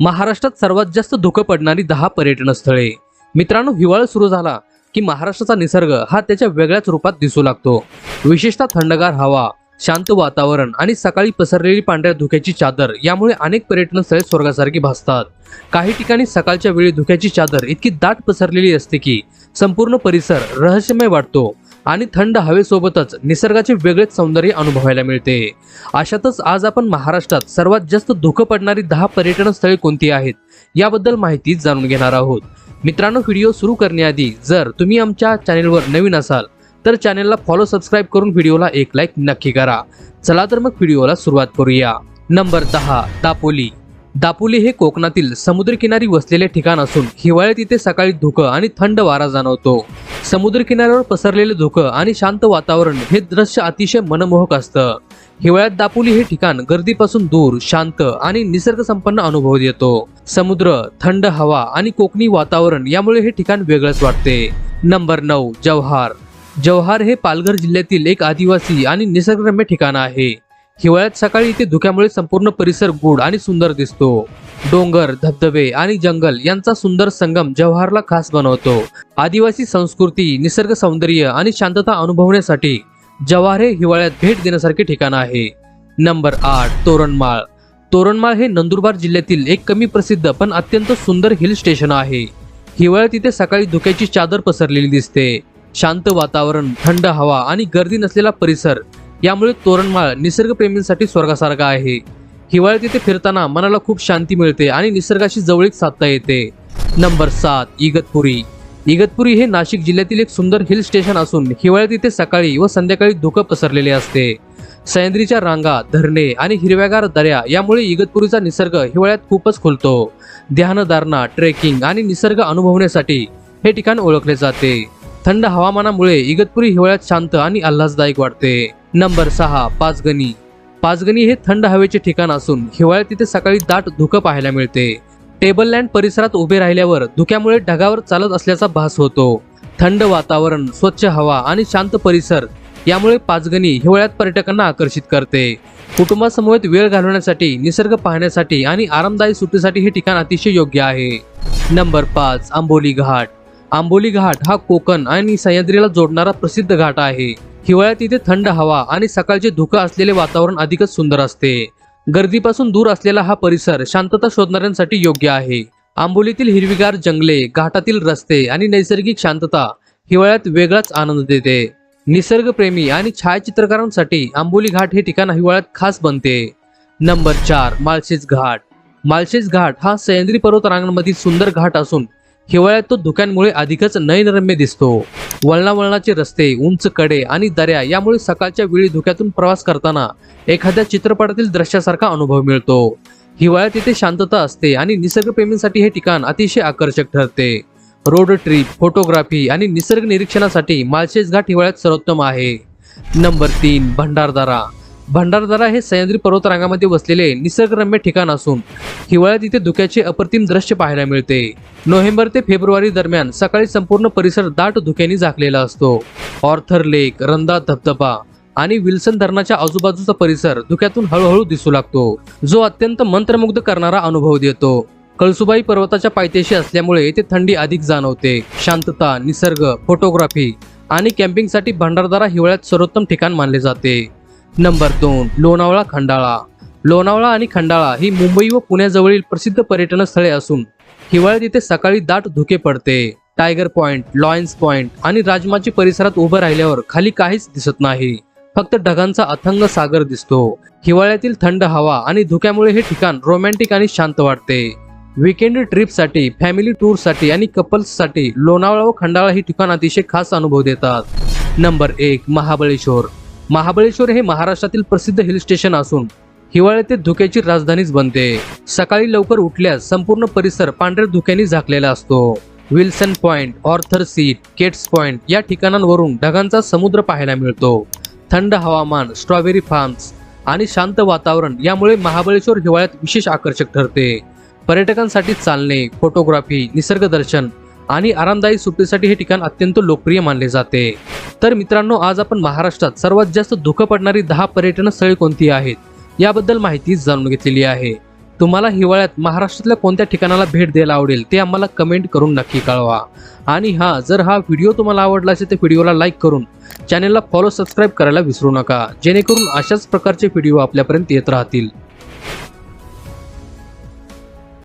महाराष्ट्रात सर्वात जास्त धुकं पडणारी दहा पर्यटन स्थळे. मित्रांनो हिवाळा सुरू झाला की महाराष्ट्राचा निसर्ग हा त्याच्या वेगळ्याच रूपात दिसू लागतो. विशेषतः थंडगार हवा शांत वातावरण आणि सकाळी पसरलेली पांढऱ्या धुक्याची चादर यामुळे अनेक पर्यटन स्थळे स्वर्गासारखी भासतात. काही ठिकाणी सकाळच्या वेळी धुक्याची चादर इतकी दाट पसरलेली असते की संपूर्ण परिसर रहस्यमय वाटतो. आणि थंड हवेसोबतच निसर्गाचे वेगळेच सौंदर्य अनुभवायला मिळते. अशातच आज आपण महाराष्ट्रात सर्वात जास्त धुकं पडणारी दहा पर्यटन स्थळे कोणती आहेत याबद्दल माहिती जाणून घेणार आहोत. मित्रांनो व्हिडिओ सुरू करण्याआधी जर तुम्ही आमच्या चॅनेलवर नवीन असाल तर चॅनेलला फॉलो सबस्क्राईब करून व्हिडिओला एक लाईक नक्की करा. चला तर मग व्हिडिओला सुरुवात करूया. नंबर दहा दापोली. दापोली हे कोकणातील समुद्रकिनारी वसलेले ठिकाण असून हिवाळ्यात इथे सकाळी धुकं आणि थंड वारा जाणवतो. समुद्रकिनाऱ्यावर पसरलेले धुकं आणि शांत वातावरण हे दृश्य अतिशय मनमोहक असतं. हिवाळ्यात दापोली हे ठिकाण गर्दीपासून दूर शांत आणि निसर्ग संपन्न अनुभव देतो. समुद्र थंड हवा आणि कोकणी वातावरण यामुळे हे ठिकाण वेगळंच वाटते. नंबर नऊ जव्हार. जव्हार हे पालघर जिल्ह्यातील एक आदिवासी आणि निसर्गरम्य ठिकाण आहे. हिवाळ्यात सकाळी इथे धुक्यामुळे संपूर्ण परिसर गूढ आणि सुंदर दिसतो. डोंगर धबधबे आणि जंगल यांचा सुंदर संगम जव्हारला खास बनवतो. आदिवासी संस्कृती निसर्ग सौंदर्य आणि शांतता अनुभवण्यासाठी जव्हार हे हिवाळ्यात भेट देण्यासारखे ठिकाण आहे. नंबर आठ तोरणमाळ. तोरणमाळ हे नंदुरबार जिल्ह्यातील एक कमी प्रसिद्ध पण अत्यंत सुंदर हिल स्टेशन आहे. हिवाळ्यात इथे सकाळी धुक्याची चादर पसरलेली दिसते. शांत वातावरण थंड हवा आणि गर्दी नसलेला परिसर यामुळे तोरणमाळ निसर्गप्रेमींसाठी स्वर्गासारखा आहे. हिवाळ्यात तिथे फिरताना मनाला खूप शांती मिळते आणि निसर्गाशी जवळीक साधता येते. नंबर सात इगतपुरी. इगतपुरी हे नाशिक जिल्ह्यातील एक सुंदर हिल स्टेशन असून हिवाळ्यात इथे सकाळी व संध्याकाळी धुकं पसरलेले असते. सह्याद्रीच्या रांगा धरणे आणि हिरव्यागार दऱ्या यामुळे इगतपुरीचा निसर्ग हिवाळ्यात खूपच खुलतो. ध्यानधारणा ट्रेकिंग आणि निसर्ग अनुभवण्यासाठी हे ठिकाण ओळखले जाते. थंड हवामानामुळे इगतपुरी हिवाळ्यात शांत आणि आल्हाददायक वाटते. नंबर सहा पाचगणी. पाचगणी हे थंड हवेचे ठिकाण असून हिवाळ्यात तिथे सकाळी दाट धुकं पाहायला मिळते. टेबल लँड परिसरात उभे राहिल्यावर धुक्यामुळे ढगावर चालत असल्याचा भास होतो. थंड वातावरण स्वच्छ हवा आणि शांत परिसर यामुळे पाचगणी हिवाळ्यात पर्यटकांना आकर्षित करते. कुटुंबासमवेत वेळ घालवण्यासाठी निसर्ग पाहण्यासाठी आणि आरामदायी सुट्टीसाठी हे ठिकाण अतिशय योग्य आहे. नंबर पाच आंबोली घाट. आंबोली घाट हा कोकण आणि सह्याद्रीला जोडणारा प्रसिद्ध घाट आहे. हिवाळ्यात इथे थंड हवा आणि सकाळचे धुकं असलेले वातावरण अधिकच सुंदर असते. गर्दीपासून दूर असलेला हा परिसर शांतता शोधणाऱ्यांसाठी योग्य आहे. आंबोलीतील हिरवीगार जंगले घाटातील रस्ते आणि नैसर्गिक शांतता हिवाळ्यात वेगळाच आनंद देते. निसर्गप्रेमी आणि छायाचित्रकारांसाठी आंबोली घाट हे ठिकाण हिवाळ्यात खास बनते. नंबर चार माळशेज घाट. माळशेज घाट हा सह्याद्री पर्वतरांगांमधील सुंदर घाट असून हिवाळ्यात तो धुक्यांमुळे अधिकच नयनरम्य दिसतो. वळणावळणाचे रस्ते उंच कडे आणि दऱ्या यामुळे सकाळच्या वेळी धुक्यातून प्रवास करताना एखाद्या चित्रपटातील दृश्यासारखा अनुभव मिळतो. हिवाळ्यात इथे शांतता असते आणि निसर्गप्रेमींसाठी हे ठिकाण अतिशय आकर्षक ठरते. रोड ट्रिप फोटोग्राफी आणि निसर्ग निरीक्षणासाठी माळशेज घाट हिवाळ्यात सर्वोत्तम आहे. नंबर तीन भंडारदारा. भंडारदरा हे सह्याद्री पर्वतरांगामध्ये वसलेले निसर्गरम्य ठिकाण असून हिवाळ्यात इथे धुक्याचे अप्रतिम दृश्य पाहायला मिळते. नोव्हेंबर ते फेब्रुवारी दरम्यान सकाळी संपूर्ण परिसर दाट धुक्याने झाकलेला असतो. ऑर्थर लेक रंदा धबधबा आणि विल्सन धरणाच्या आजूबाजूचा परिसर धुक्यातून हळूहळू दिसू लागतो. जो अत्यंत मंत्रमुग्ध करणारा अनुभव देतो. कळसुबाई पर्वताच्या पायथ्याशी असल्यामुळे येथे थंडी अधिक जाणवते. शांतता निसर्ग फोटोग्राफी आणि कॅम्पिंगसाठी भंडारदारा हिवाळ्यात सर्वोत्तम ठिकाण मानले जाते. नंबर दोन लोणावळा खंडाळा. लोणावळा आणि खंडाळा ही मुंबई व पुण्याजवळील प्रसिद्ध पर्यटन स्थळे असून हिवाळ्यात इथे सकाळी दाट धुके पडते. टायगर पॉइंट लॉयन्स पॉइंट आणि राजमाची परिसरात उभं राहिल्यावर खाली काहीच दिसत नाही. फक्त ढगांचा अथंग सागर दिसतो. हिवाळ्यातील थंड हवा आणि धुक्यामुळे हे ठिकाण रोमॅन्टिक आणि शांत वाटते. विकेंड ट्रिपसाठी फॅमिली टूरसाठी आणि कपल्ससाठी लोणावळा व खंडाळा ही ठिकाण अतिशय खास अनुभव देतात. नंबर एक महाबळेश्वर. महाबळेश्वर हे महाराष्ट्रातील प्रसिद्ध हिल स्टेशन असून हिवाळ्यात ते धुक्याची राजधानीच बनते. सकाळी लवकर उठल्यास संपूर्ण परिसर पांढऱ्या धुक्याने झाकलेला असतो. Wilson Point Arthur Seat Kate's Point या ठिकाणांवरून ढगांचा समुद्र पाहायला मिळतो. थंड हवामान स्ट्रॉबेरी फार्म्स आणि शांत वातावरण यामुळे महाबळेश्वर हिवाळ्यात विशेष आकर्षक ठरते. पर्यटकांसाठी चालणे फोटोग्राफी निसर्गदर्शन आणि आरामदायी सुट्टीसाठी हे ठिकाण अत्यंत लोकप्रिय मानले जाते. तर मित्रांनो आज आपण महाराष्ट्रात सर्वात जास्त धुकं पडणारी दहा पर्यटन स्थळे कोणती आहेत याबद्दल माहिती जाणून घेतलेली आहे. तुम्हाला हिवाळ्यात महाराष्ट्रातल्या कोणत्या ठिकाणाला भेट द्यायला आवडेल ते आम्हाला कमेंट करून नक्की कळवा. आणि हा जर हा व्हिडिओ तुम्हाला आवडला असेल तर व्हिडिओला लाईक करून चॅनलला फॉलो सबस्क्राईब करायला विसरू नका. जेणेकरून अशाच प्रकारचे व्हिडिओ आपल्यापर्यंत येत राहतील.